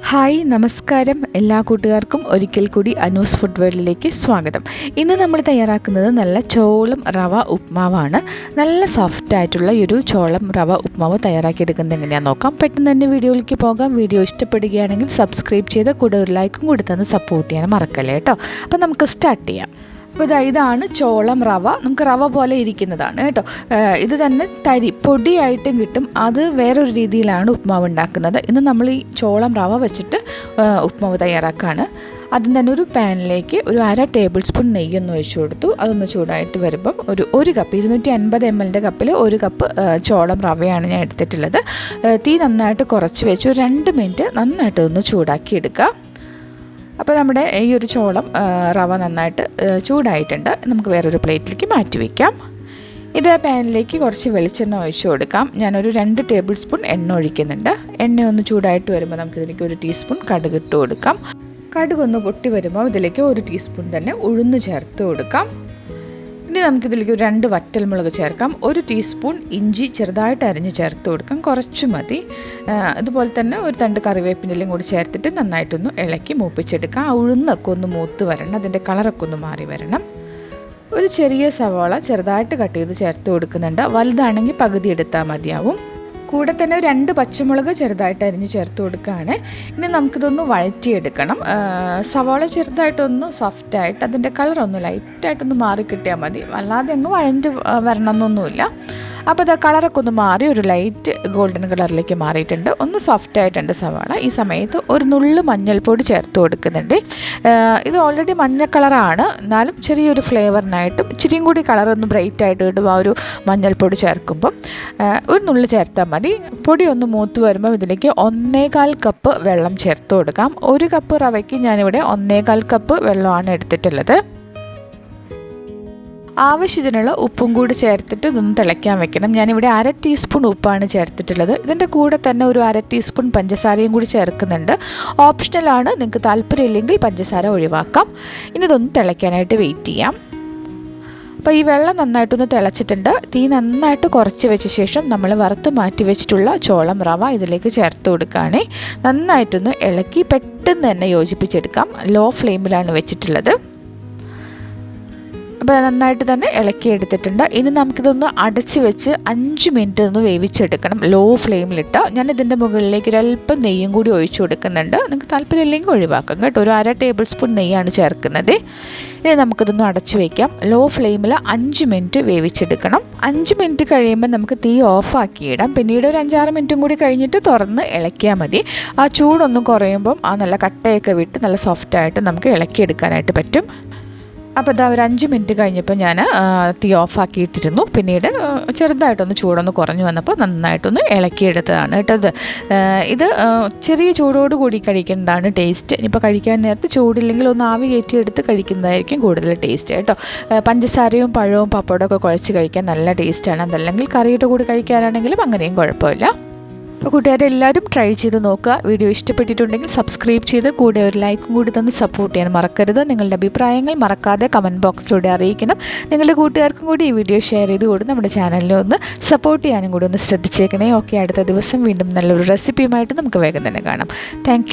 Hi നമസ്കാരം. എല്ലാ കൂട്ടുകാർക്കും ഒരിക്കൽ കൂടി അനൂസ് ഫുഡ് വേൾഡിലേക്ക് സ്വാഗതം. ഇന്ന് നമ്മൾ തയ്യാറാക്കുന്നത് നല്ല ചോളം റവ ഉപ്മാവാണ്. നല്ല സോഫ്റ്റ് ആയിട്ടുള്ള ഒരു ചോളം റവ ഉപ്മാവ് തയ്യാറാക്കിയെടുക്കുന്നത് എങ്ങനെയാണെന്ന് നോക്കാം. പെട്ടെന്ന് തന്നെ വീഡിയോയിലേക്ക് പോകാം. വീഡിയോ ഇഷ്ടപ്പെടുകയാണെങ്കിൽ സബ്സ്ക്രൈബ് ചെയ്ത് കൂടെ ഒരു ലൈക്കും കൂടി സപ്പോർട്ട് ചെയ്യാൻ മറക്കല്ലേ കേട്ടോ. അപ്പോൾ നമുക്ക് സ്റ്റാർട്ട് ചെയ്യാം. അപ്പോൾ ഇതാ ഇതാണ് ചോളം റവ. നമുക്ക് റവ പോലെ ഇരിക്കുന്നതാണ് കേട്ടോ. ഇത് തന്നെ തരി പൊടിയായിട്ടും കിട്ടും. അത് വേറൊരു രീതിയിലാണ് ഉപ്മാവ് ഉണ്ടാക്കുന്നത്. ഇന്ന് നമ്മൾ ഈ ചോളം റവ വെച്ചിട്ട് ഉപ്മാവ് തയ്യാറാക്കുകയാണ് ആദ്യം തന്നെ ഒരു പാനിലേക്ക് ഒരു അര ടേബിൾ സ്പൂൺ നെയ്യൊന്ന് ഒഴിച്ചു കൊടുത്തു. അതൊന്ന് ചൂടായിട്ട് വരുമ്പം ഒരു ഒരു കപ്പ് ഇരുന്നൂറ്റി അൻപത് എം എല്ലിന്റെ കപ്പിൽ ഒരു കപ്പ് ചോളം റവയാണ് ഞാൻ എടുത്തിട്ടുള്ളത്. തീ നന്നായിട്ട് കുറച്ച് വെച്ച് ഒരു രണ്ട് മിനിറ്റ് നന്നായിട്ട് ഒന്ന് ചൂടാക്കി എടുക്കുക അപ്പോൾ നമ്മുടെ ഈ ഒരു ചോളം റവ നന്നായിട്ട് ചൂടായിട്ടുണ്ട്. നമുക്ക് വേറൊരു പ്ലേറ്റിലേക്ക് മാറ്റി വയ്ക്കാം ഇത് പാനിലേക്ക് കുറച്ച് വെളിച്ചെണ്ണ ഒഴിച്ചു കൊടുക്കാം. ഞാനൊരു രണ്ട് ടേബിൾ സ്പൂൺ എണ്ണ ഒഴിക്കുന്നുണ്ട്. എണ്ണ ഒന്ന് ചൂടായിട്ട് വരുമ്പോൾ നമുക്ക് ഇതിലേക്ക് ഒരു ടീസ്പൂൺ കടുക് ഇട്ട് കൊടുക്കാം കടുകൊന്ന് പൊട്ടി വരുമ്പോൾ ഇതിലേക്ക് ഒരു ടീസ്പൂൺ തന്നെ ഉഴുന്ന് ചേർത്ത് കൊടുക്കാം. ഇനി നമുക്കിതിലേക്ക് രണ്ട് വറ്റൽമുളക് ചേർക്കാം. ഒരു ടീസ്പൂൺ ഇഞ്ചി ചെറുതായിട്ട് അരിഞ്ഞ് ചേർത്ത് കൊടുക്കാം. കുറച്ച് മതി. അതുപോലെ തന്നെ ഒരു തണ്ട് കറിവേപ്പിനെല്ലാം കൂടി ചേർത്തിട്ട് നന്നായിട്ടൊന്ന് ഇളക്കി മൂപ്പിച്ചെടുക്കാം. ആ ഉഴുന്നൊക്കെ ഒന്ന് മൂത്ത് വരണം. അതിന്റെ കളറൊക്കെ ഒന്ന് മാറി വരണം. ഒരു ചെറിയ സവാള ചെറുതായിട്ട് കട്ട് ചെയ്ത് ചേർത്ത് കൊടുക്കുന്നുണ്ട്. വലുതാണെങ്കിൽ പകുതി എടുത്താൽ മതിയാവും. കൂടെ തന്നെ രണ്ട് പച്ചമുളക് ചെറുതായിട്ട് അരിഞ്ഞ് ചേർത്ത് കൊടുക്കുകയാണ്. ഇനി നമുക്കിതൊന്ന് വഴറ്റിയെടുക്കണം. സവാള ചെറുതായിട്ടൊന്ന് സോഫ്റ്റായിട്ട് അതിന്റെ കളറൊന്ന് ലൈറ്റായിട്ടൊന്ന് മാറി കിട്ടിയാൽ മതി. അല്ലാതെ അങ്ങ് വഴഞ്ഞ് വരണമെന്നൊന്നുമില്ല. അപ്പോൾ അത് കളറൊക്കെ ഒന്ന് മാറി ഒരു ലൈറ്റ് ഗോൾഡൻ കളറിലേക്ക് മാറിയിട്ടുണ്ട്. ഒന്ന് സോഫ്റ്റ് ആയിട്ടുണ്ട് സവാള. ഈ സമയത്ത് ഒരു നുള്ള് മഞ്ഞൾപ്പൊടി ചേർത്ത് കൊടുക്കുന്നുണ്ട്. ഇത് ഓൾറെഡി മഞ്ഞ കളറാണ് എന്നാലും ചെറിയൊരു ഫ്ലേവറിനായിട്ടും ഇച്ചിരിയും കൂടി കളർ ഒന്ന് ബ്രൈറ്റ് ആയിട്ട് കിട്ടും ആ ഒരു മഞ്ഞൾപ്പൊടി ചേർക്കുമ്പം. ഒരു നുള്ള് ചേർത്താൽ മതി. പൊടി ഒന്ന് മൂത്ത് വരുമ്പോൾ ഇതിലേക്ക് ഒന്നേകാൽ കപ്പ് വെള്ളം ചേർത്ത് കൊടുക്കാം. ഒരു കപ്പ് റവയ്ക്ക് ഞാനിവിടെ ഒന്നേകാൽ കപ്പ് വെള്ളമാണ് എടുത്തിട്ടുള്ളത്. ആവശ്യത്തിനുള്ള ഉപ്പും കൂടി ചേർത്തിട്ട് ഇതൊന്ന് തിളയ്ക്കാൻ വെക്കണം. ഞാനിവിടെ അര ടീസ്പൂൺ ഉപ്പാണ് ചേർത്തിട്ടുള്ളത്. ഇതിന്റെ കൂടെ തന്നെ ഒരു അര ടീസ്പൂൺ പഞ്ചസാരയും കൂടി ചേർക്കുന്നുണ്ട്. ഓപ്ഷണലാണ് നിങ്ങൾക്ക് താല്പര്യമില്ലെങ്കിൽ പഞ്ചസാര ഒഴിവാക്കാം. ഇനി ഇതൊന്ന് തിളയ്ക്കാനായിട്ട് വെയിറ്റ് ചെയ്യാം. അപ്പോൾ ഈ വെള്ളം നന്നായിട്ടൊന്ന് തിളച്ചിട്ടുണ്ട്. തീ നന്നായിട്ട് കുറച്ച് വെച്ച ശേഷം നമ്മൾ വറുത്ത് മാറ്റി വെച്ചിട്ടുള്ള ചോളം റവ ഇതിലേക്ക് ചേർത്ത് കൊടുക്കുകയാണേ. നന്നായിട്ടൊന്ന് ഇളക്കി പെട്ടെന്ന് തന്നെ യോജിപ്പിച്ചെടുക്കാം. ലോ ഫ്ലെയിമിലാണ് വെച്ചിട്ടുള്ളത്. അപ്പോൾ നന്നായിട്ട് തന്നെ ഇളക്കി എടുത്തിട്ടുണ്ട്. ഇനി നമുക്കിതൊന്ന് അടച്ച് വെച്ച് അഞ്ച് മിനിറ്റ് ഒന്ന് വേവിച്ചെടുക്കണം. ലോ ഫ്ലെയിമിലിട്ട്. ഞാൻ ഇതിന്റെ മുകളിലേക്ക് ഒരല്പം നെയ്യും കൂടി ഒഴിച്ചു കൊടുക്കുന്നുണ്ട്. നിങ്ങൾക്ക് താല്പര്യമില്ലെങ്കിൽ ഒഴിവാക്കാം കേട്ടോ. ഒരു അര ടേബിൾ സ്പൂൺ നെയ്യാണ് ചേർക്കുന്നത്. ഇനി നമുക്കിതൊന്ന് അടച്ച് വയ്ക്കാം ലോ ഫ്ലെയിമിൽ അഞ്ച് മിനിറ്റ് വേവിച്ചെടുക്കണം. അഞ്ച് മിനിറ്റ് കഴിയുമ്പോൾ നമുക്ക് തീ ഓഫാക്കിയിടാം പിന്നീട് ഒരു അഞ്ചാറ് മിനിറ്റും കൂടി കഴിഞ്ഞിട്ട് തുറന്ന് ഇളക്കിയാൽ മതി. ആ ചൂടൊന്നും കുറയുമ്പം ആ നല്ല കട്ടയൊക്കെ വിട്ട് നല്ല സോഫ്റ്റായിട്ട് നമുക്ക് ഇളക്കിയെടുക്കാനായിട്ട് പറ്റും. അപ്പോൾ ഇതാ ഒരു അഞ്ച് മിനിറ്റ് കഴിഞ്ഞപ്പോൾ ഞാൻ തീ ഓഫാക്കിയിട്ടിരുന്നു. പിന്നീട് ചെറുതായിട്ടൊന്ന് ചൂടൊന്ന് കുറഞ്ഞു വന്നപ്പോൾ നന്നായിട്ടൊന്ന് ഇളക്കിയെടുത്തതാണ് കേട്ടത് ഇത്. ചെറിയ ചൂടോട് കൂടി കഴിക്കേണ്ടതാണ് ടേസ്റ്റ്. ഇനിയിപ്പോൾ കഴിക്കാൻ നേരത്ത് ചൂടില്ലെങ്കിൽ ഒന്ന് ആവി കയറ്റിയെടുത്ത് കഴിക്കുന്നതായിരിക്കും കൂടുതൽ ടേസ്റ്റ് കേട്ടോ. പഞ്ചസാരയും പഴവും പപ്പടവും ഒക്കെ കുഴച്ച് കഴിക്കാൻ നല്ല ടേസ്റ്റാണ് അതല്ലെങ്കിൽ കറിയുടെ കൂടി കഴിക്കാനാണെങ്കിലും അങ്ങനെയും കുഴപ്പമില്ല. അപ്പോൾ കൂട്ടുകാരെ എല്ലാവരും ട്രൈ ചെയ്ത് നോക്കുക. വീഡിയോ ഇഷ്ടപ്പെട്ടിട്ടുണ്ടെങ്കിൽ സബ്സ്ക്രൈബ് ചെയ്ത് കൂടെ ഒരു ലൈക്കും കൂടി തന്ന് സപ്പോർട്ട് ചെയ്യാൻ മറക്കരുത്. നിങ്ങളുടെ അഭിപ്രായങ്ങൾ മറക്കാതെ കമന്റ് ബോക്സിലൂടെ അറിയിക്കണം. നിങ്ങളുടെ കൂട്ടുകാർക്കും കൂടി ഈ വീഡിയോ ഷെയർ ചെയ്ത് കൂടി നമ്മുടെ ചാനലിനെ ഒന്ന് സപ്പോർട്ട് ചെയ്യാനും കൂടി ഒന്ന് ശ്രദ്ധിച്ചേക്കണേ. ഓക്കെ അടുത്ത ദിവസം വീണ്ടും നല്ലൊരു റെസിപ്പിയുമായിട്ട് നമുക്ക് വേഗം തന്നെ കാണാം. താങ്ക്